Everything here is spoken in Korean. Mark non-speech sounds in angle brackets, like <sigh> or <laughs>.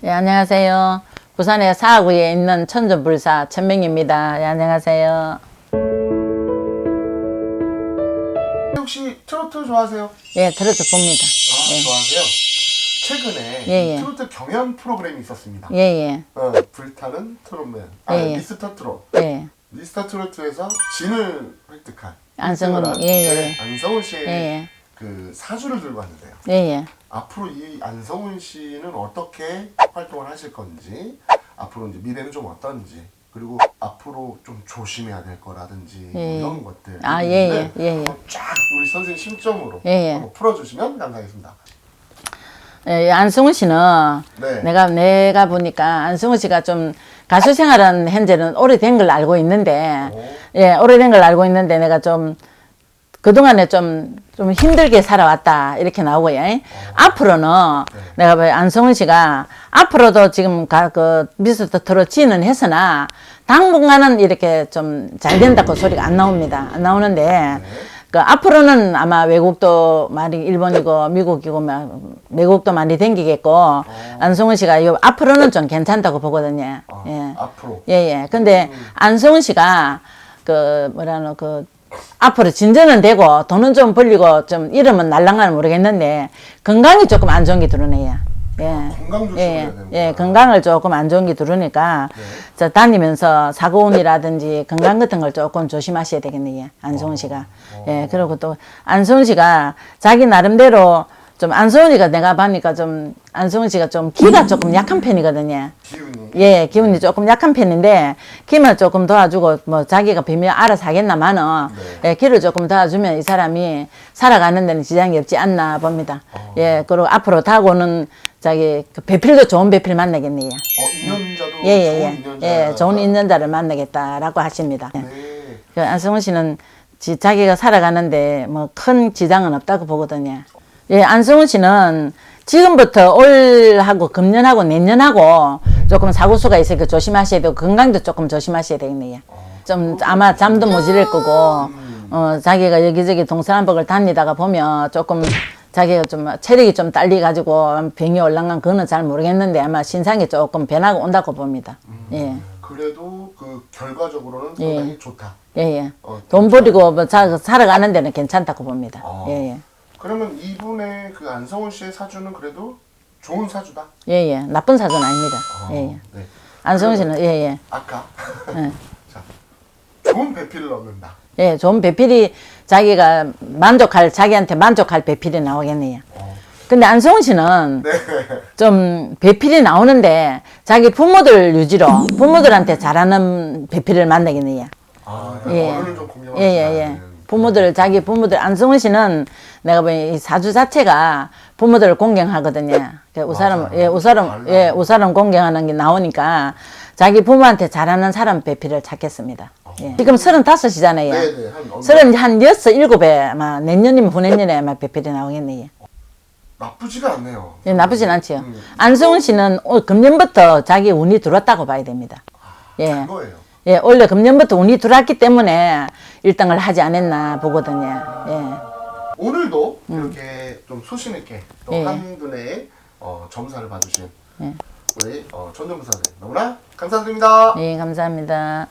네, 안녕하세요. 부산의 사구에 있는 천전불사 천명입니다. 네, 안녕하세요. 혹시 트로트 좋아하세요? 예, 트로트 봅니다. 아 좋아하세요? 최근에 예, 예. 트로트 경연 프로그램이 있었습니다. 예, 예, 어, 불타는 트롯맨, 아 예, 예. 미스터 트롯. 예. 미스터 트로트에서 진을 획득한 안성훈, 예, 예. 네, 안성훈 씨의 예, 예. 그 사주를 들고 왔는데요. 예, 예. 앞으로 이 안성훈 씨는 어떻게 활동을 하실 건지, 앞으로 이제 미래는 좀 어떤지, 그리고 앞으로 좀 조심해야 될 거라든지 뭐 예, 예. 이런 것들. 아, 예, 예, 예, 예. 한번 쫙 우리 선생님 심정으로 예, 예. 한번 풀어주시면 감사하겠습니다. 예, 안승훈 씨는 네. 내가 내가 보니까 안승훈 씨가 좀 가수 생활은 현재는 오래된 걸 알고 있는데 오. 예 오래된 걸 알고 있는데 내가 좀 그동안에 좀, 좀 힘들게 살아왔다 이렇게 나오고요. 예. 앞으로는 내가 봐 안승훈 씨가 앞으로도 지금 가, 그 미스터 트롯지는 했으나 당분간은 이렇게 좀 잘 된다고 소리가 안 나옵니다. 안 나오는데 그 앞으로는 아마 외국도 많이 일본이고 미국이고 막 외국도 많이 댕기겠고 안성훈 씨가 이 앞으로는 좀 괜찮다고 보거든요. 아, 예. 앞으로. 예, 예. 근데 안성훈 씨가 그 뭐라노 그 앞으로 진전은 되고 돈은 좀 벌리고 좀 이름은 날랑가는 모르겠는데 건강이 조금 안 좋은 게 드러내요. 예. 건강 조심해야 예. 예, 건강을 조금 안 좋은 게 들으니까 저 다니면서 사고운이라든지 건강 같은 걸 조금 조심하셔야 되겠네요. 안성훈 씨가. 예, 그리고 또 안성훈 씨가 자기 나름대로 좀 씨가 내가 보니까 좀 안성훈 씨가 좀 기가 조금 약한 편이거든요. 기운이. 예, 기운이 조금 약한 편인데 기만 조금 도와주고 뭐 자기가 비밀 알아서 하겠나마는 네. 예, 길을 조금 도와주면 이 사람이 살아가는 데는 지장이 없지 않나 봅니다. 예, 그리고 앞으로 다고는 자기 그 배필도 좋은 배필 만나겠네요. 어, 인연자도 예, 예, 좋은 예. 인연자. 예, 좋은 인연자를 만나겠다라고 하십니다. 예. 네. 그 안성훈 씨는 지, 자기가 살아가는데 뭐 큰 지장은 없다고 보거든요. 예, 안성훈 씨는 지금부터 올하고 금년하고 내년하고 조금 사고수가 있으니까 조심하셔야 되고 건강도 조금 조심하셔야 되겠네요. 좀 아마 잠도 못 지를 거고 어, 자기가 여기저기 동서남북을 다니다가 보면 조금 자기가 좀 체력이 좀 딸리 가지고 병이 올라간 그거는 잘 모르겠는데 아마 신상이 조금 변화가 온다고 봅니다. 예. 그래도 그 결과적으로는 예. 상당히 좋다. 예, 예. 어, 돈 버리고 뭐 자, 살아가는 데는 괜찮다고 봅니다. 아. 예, 예. 그러면 이분의 그 안성훈 씨의 사주는 그래도 좋은 사주다. 예, 예. 나쁜 사주는 아닙니다. 아, 예, 예. 네. 안성훈 씨는, 예, 예. 아까 예. <laughs> 자 좋은 배필을 넣는다. 예, 좋은 배필이 자기가 만족할, 자기한테 만족할 배필이 나오겠네요. 어. 근데 안성훈 씨는 네. 좀 배필이 나오는데 자기 부모들 유지로 부모들한테 잘하는 배필을 만나겠네요. 아, 예. 어른을 좀 공경하지 예, 예, 예. 부모들, 자기 부모들, 안성훈 씨는 내가 보니 이 사주 자체가 부모들을 공경하거든요. 그 우사람. 예, 우사람, 달라요. 예, 우사람 공경하는 게 나오니까 자기 부모한테 잘하는 사람 배필을 찾겠습니다. 예. 지금 서른다섯이잖아요. 네, 네. 한 서른 한 여섯, 일곱에 아마 내년이면 후내년에 아마 배필이 나오겠네요. 나쁘지가 않네요. 예, 나쁘진 않지요. 음. 안성훈 씨는 올 금년부터 자기 운이 들어왔다고 봐야 됩니다. 예. 그거예요. 예, 원래 금년부터 운이 들어왔기 때문에 1등을 하지 않았나 보거든요. 예. 오늘도 이렇게 좀 소신 있게 또 예. 한 분의 어, 점사를 봐주신 예. 우리 어, 전전부 선생 너무나 감사드립니다. 예, 감사합니다.